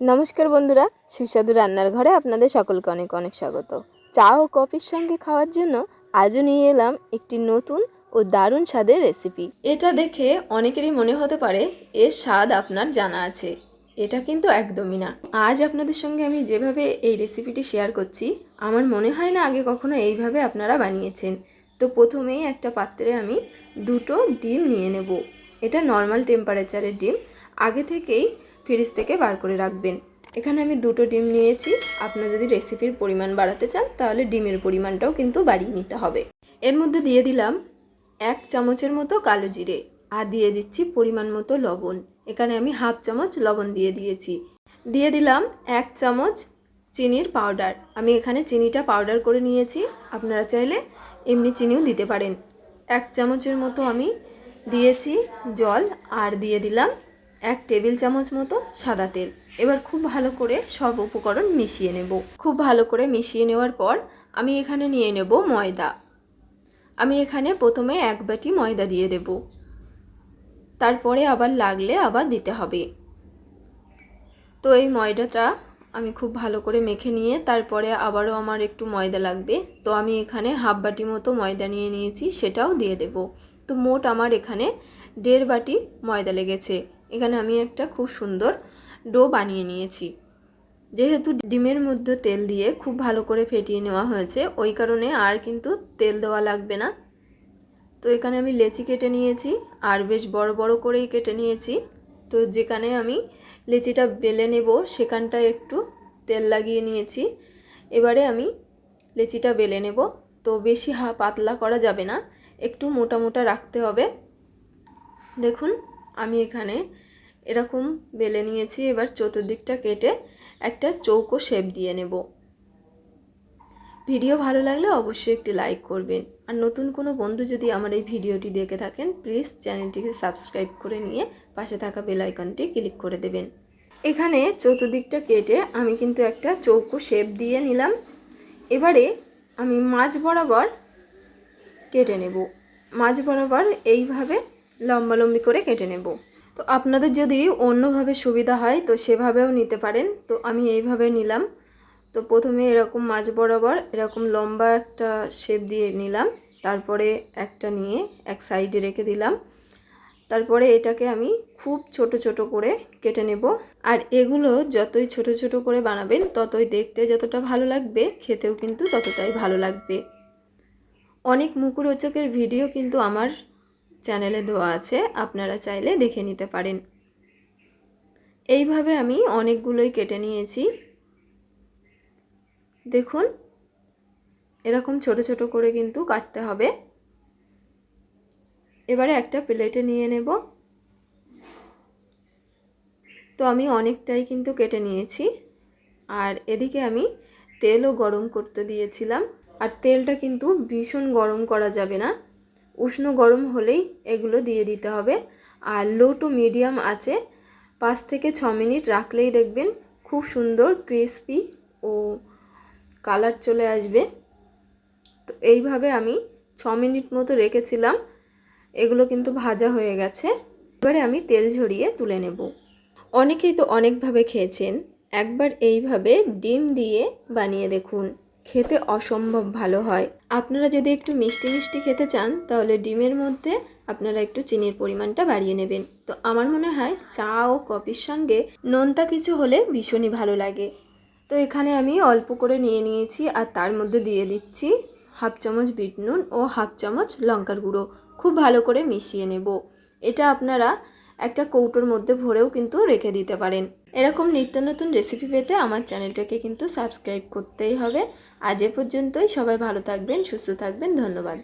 নমস্কার বন্ধুরা, সুস্বাদু রান্নার ঘরে আপনাদের সকলকে অনেক অনেক স্বাগত। চা ও কফির সঙ্গে খাওয়ার জন্য আজও নিয়ে এলাম একটি নতুন ও দারুণ স্বাদের রেসিপি এটা দেখে অনেকেরই মনে হতে পারে, এর স্বাদ আপনার জানা আছে। এটা কিন্তু একদমই না। আজ আপনাদের সঙ্গে আমি যেভাবে এই রেসিপিটি শেয়ার করছি, আমার মনে হয় না আগে কখনো এইভাবে আপনারা বানিয়েছেন। তো প্রথমেই একটা পাত্রে আমি দুটো ডিম নিয়ে নেব। এটা নর্মাল টেম্পারেচারের ডিম। আগে থেকেই ফ্রিজ থেকে বার করে রাখবেন। এখানে আমি দুটো ডিম নিয়েছি। আপনারা যদি রেসিপির পরিমাণ বাড়াতে চান, তাহলে ডিমের পরিমাণটাও কিন্তু বাড়িয়ে নিতে হবে। এর মধ্যে দিয়ে দিলাম এক চামচের মতো কালো জিরে আর দিয়ে দিচ্ছি পরিমাণ মতো লবণ। এখানে আমি হাফ চামচ লবণ দিয়ে দিয়েছি। দিয়ে দিলাম এক চামচ চিনির পাউডার। আমি এখানে চিনিটা পাউডার করে নিয়েছি। আপনারা চাইলে এমনি চিনিও দিতে পারেন। এক চামচের মতো আমি দিয়েছি জল আর দিয়ে দিলাম এক টেবিল চামচ মতো সাদা তেল। এবার খুব ভালো করে সব উপকরণ মিশিয়ে নেব। খুব ভালো করে মিশিয়ে নেওয়ার পর আমি এখানে নিয়ে নেব ময়দা। আমি এখানে প্রথমে এক বাটি ময়দা দিয়ে দেব। তারপরে আবার লাগলে আবার দিতে হবে। তো এই ময়দাটা আমি খুব ভালো করে মেখে নিয়ে তারপরে আবারও আমার একটু ময়দা লাগবে। তো আমি এখানে হাফ বাটি মতো ময়দা নিয়ে নিয়েছি, সেটাও দিয়ে দেব। তো মোট আমার এখানে দেড় বাটি ময়দা লেগেছে। এখানে আমি একটা খুব সুন্দর ডো বানিয়ে নিয়েছি। যেহেতু ডিমের মধ্যে তেল দিয়ে খুব ভালো করে ফেটিয়ে নেওয়া হয়েছে, ওই কারণে আর কিন্তু তেল দেওয়া লাগবে না। তো এখানে আমি লেচি কেটে নিয়েছি, আর বেশ বড় বড় করেই কেটে নিয়েছি। তো যেখানে আমি লেচিটা বেলে নেব, সেখানটায় একটু তেল লাগিয়ে নিয়েছি। এবারে আমি লেচিটা বেলে নেব। তো বেশি হা পাতলা করা যাবে না, একটু মোটা মোটা রাখতে হবে। দেখুন আমি এখানে এরকম বেলে নিয়েছি, এবার চতুর্দিকটা কেটে একটা চৌকো শেপ দিয়ে নেব। ভিডিও ভালো লাগলে অবশ্যই একটি লাইক করবেন। আর নতুন কোনো বন্ধু যদি আমার এই ভিডিওটি দেখে থাকেন, প্লিজ চ্যানেলটিকে সাবস্ক্রাইব করে নিয়ে পাশে থাকা বেল আইকনটি ক্লিক করে দেবেন। এখানে চতুর্দিকটা কেটে আমি কিন্তু একটা চৌকো শেপ দিয়ে নিলাম। এবারে আমি মাছ বরাবর কেটে নেব। মাছ বরাবর এইভাবে লম্বালম্বি করে কেটে নেব। তো আপনাদের যদি অন্যভাবে সুবিধা হয়, তো সেভাবেও নিতে পারেন। তো আমি এইভাবে নিলাম। তো প্রথমে এরকম মাছ বরাবর এরকম লম্বা একটা শেপ দিয়ে নিলাম। তারপরে একটা নিয়ে এক সাইডে রেখে দিলাম। তারপরে এটাকে আমি খুব ছোট ছোট করে কেটে নেব। আর এগুলো যতই ছোট ছোট করে বানাবেন, ততই দেখতে যতটা ভালো লাগবে, খেতেও কিন্তু ততটাই ভালো লাগবে। অনেক মুখরোচকের ভিডিও কিন্তু আমার চ্যানেলে দেওয়া আছে, আপনারা চাইলে দেখে নিতে পারেন। এইভাবে আমি অনেকগুলোই কেটে নিয়েছি। দেখুন, এরকম ছোট ছোট করে কিন্তু কাটতে হবে। এবারে একটা প্লেটে নিয়ে নেব। তো আমি অনেকটাই কিন্তু কেটে নিয়েছি। আর এদিকে আমি তেলও গরম করতে দিয়েছিলাম। আর তেলটা কিন্তু ভীষণ গরম করা যাবে না। উষ্ণ গরম হলেই এগুলো দিয়ে দিতে হবে। আর লো টু মিডিয়াম আছে, পাঁচ থেকে ছ মিনিট রাখলেই দেখবেন খুব সুন্দর ক্রিসপি ও কালার চলে আসবে। তো এইভাবে আমি ছ মিনিট মতো রেখেছিলাম, এগুলো কিন্তু ভাজা হয়ে গেছে। এবারে আমি তেল ঝরিয়ে তুলে নেব। অনেকেই তো অনেকভাবে খেয়েছেন, একবার এইভাবে ডিম দিয়ে বানিয়ে দেখুন। খেতে অসম্ভব ভালো হয়। আপনারা যদি একটু মিষ্টি মিষ্টি খেতে চান, তাহলে ডিমের মধ্যে আপনারা একটু চিনির পরিমাণটা বাড়িয়ে নেবেন। তো আমার মনে হয় চা ও কফির সঙ্গে নোনতা কিছু হলে ভীষণই ভালো লাগে। তো এখানে আমি অল্প করে নিয়ে নিয়েছি আর তার মধ্যে দিয়ে দিচ্ছি হাফ চামচ বিট নুন ও হাফ চামচ লঙ্কার গুঁড়ো। খুব ভালো করে মিশিয়ে নেব। এটা আপনারা একটা কৌটোর মধ্যে ভরেও কিন্তু রেখে দিতে পারেন। এরকম নিত্য নতুন রেসিপি পেতে আমার চ্যানেলটাকে কিন্তু সাবস্ক্রাইব করতেই হবে। আজ এ পর্যন্তই, সবাই ভালো থাকবেন, সুস্থ থাকবেন, ধন্যবাদ।